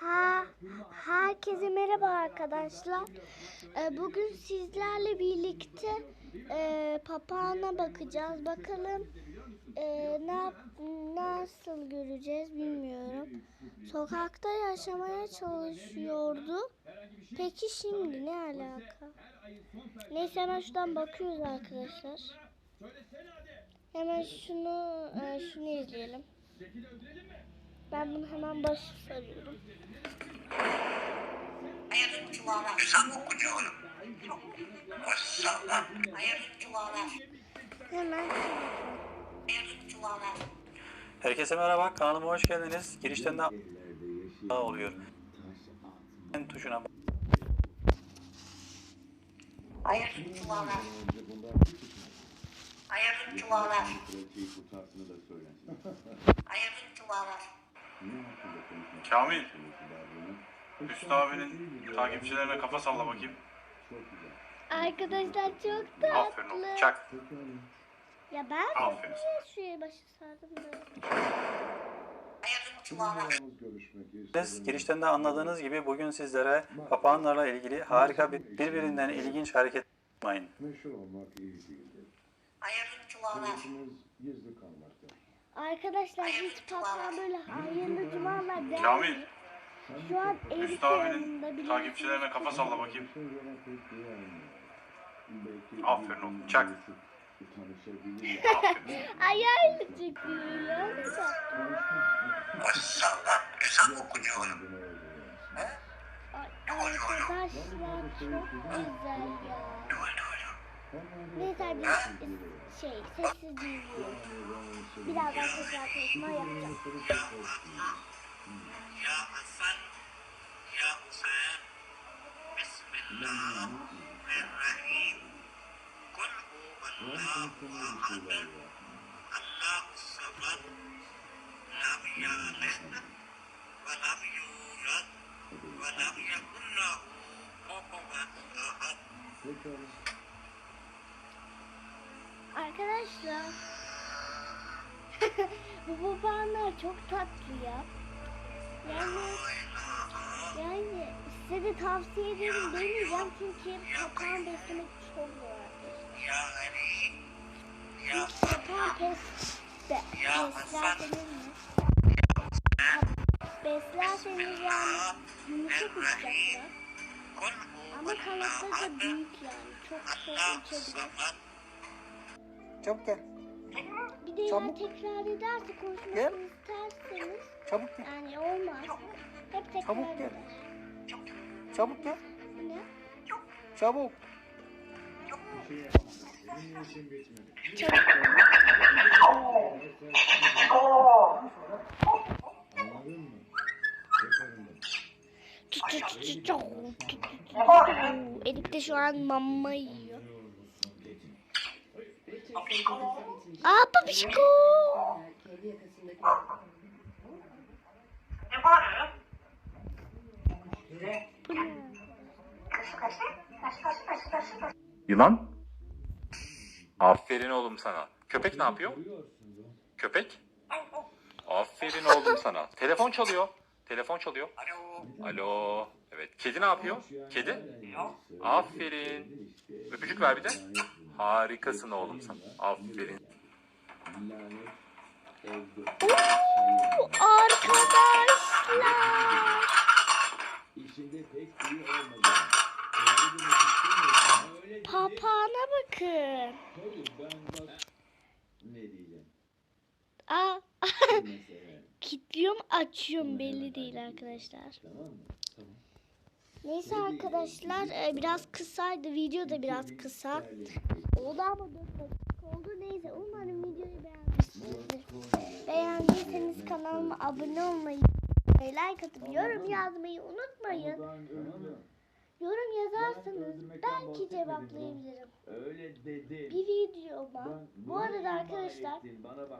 Ha, herkese merhaba arkadaşlar. Ee, bugün sizlerle birlikte e, papağana bakacağız. Bakalım e, ne nasıl göreceğiz bilmiyorum. Sokakta yaşamaya çalışıyordu. Peki şimdi ne alaka? Neyse hemen şuradan bakıyoruz arkadaşlar. Hemen şunu e, şunu izleyelim. Ben bunu hemen başı sarıyorum. Hemen. Herkese merhaba, kanalıma hoş geldiniz. Girişten de A oluyor. En tuşuna bas- Hayır çuvala. Hayır çuvala. Hayır çuvala. Kamil, Hüsnü abinin takipçilerine kafa salla bakayım. Arkadaşlar çok Aferin oğlum. tatlı. Çak. Ya ben Aferin. niye şuraya başı sardım böyle? Hayır çuvala. Girişten de anladığınız gibi bugün sizlere papağanlarla ilgili harika bir birbirinden ilginç hareket yapmayın. Meşhur olmak iyi değildir. Hayır. Arkadaşlar hiç papağan böyle hayırlı der Kamil, mi? Şu an abinin yanında takipçilerine kafa salla bakayım. Aferin oğlum, çak. Ayağıyla çekiyor ya. Maşallah. Güzel okunuyorum. Ay, Arkadaşlar çok güzel ya. Neyse hadi şey sessiz izliyoruz. Birazdan tekrar konuşma yapacağım. الإنسان. بسم الله الرحيم. كل هو الله أحد. الله الصمد. لم يلد ولم يولد ولم يكن له كفوا أحد. Arkadaşlar bu babamlar çok tatlı ya. Yani yani size de tavsiye ederim deneyeceğim çünkü papağan beslemek çok zor. Ya. Ya Papağan pes be, besler denir mi? Beslerseniz yani yumuşak uçacaklar. Ama kanatları da büyük yani. Çok çok uçabilir. Çabuk gel, Bir de Çabuk. tekrar ederse Gel. konuşmasını çabuk gel, yani olmaz. Hep tekrar Çabuk gel. çabuk gel, Bu ne? çabuk. Elif de şu an mama yiyor. Aa babişko. Yılan? Aferin oğlum sana. Köpek ne yapıyor? Köpek? Aferin oğlum sana. Telefon çalıyor. Telefon çalıyor. Alo. Alo. Evet. Kedi ne yapıyor? Kedi? Aferin. Öpücük ver bir de. Harikasın oğlum sen. Aferin. Papağana bakın. Aa kilitliyorum açıyorum belli değil arkadaşlar. tamam mı? Tamam. Neyse arkadaşlar e, biraz kısaydı. Video da biraz kısa. Oldu ama 4 dakika oldu. Neyse umarım videoyu beğenmişsinizdir. Beğendiyseniz kanalıma abone olmayı, like atıp yorum yazmayı unutmayın. Yorum yazarsanız belki cevaplayabilirim. Öyle dedi. Bir videoma bu arada arkadaşlar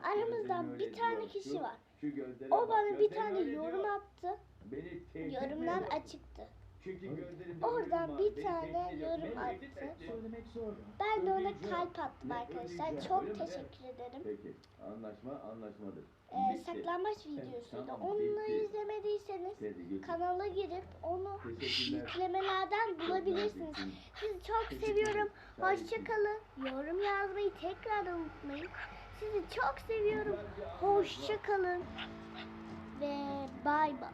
aramızdan bir tane kişi var. O bana bir tane yorum attı. Yorumlar açıktı. Çünkü Oradan bir tane yorum attı. Ben de ona kalp attım arkadaşlar. Çok teşekkür ederim. Peki. Anlaşma anlaşmadır. Ee, Bitti. saklambaç videosuydu. Tamam, Onu bitti. izlemediyseniz kanala girip onu yüklemelerden bulabilirsiniz. Sizi çok seviyorum. Hoşçakalın. Yorum yazmayı tekrar unutmayın. Sizi çok seviyorum. Hoşçakalın. Ve bay bay.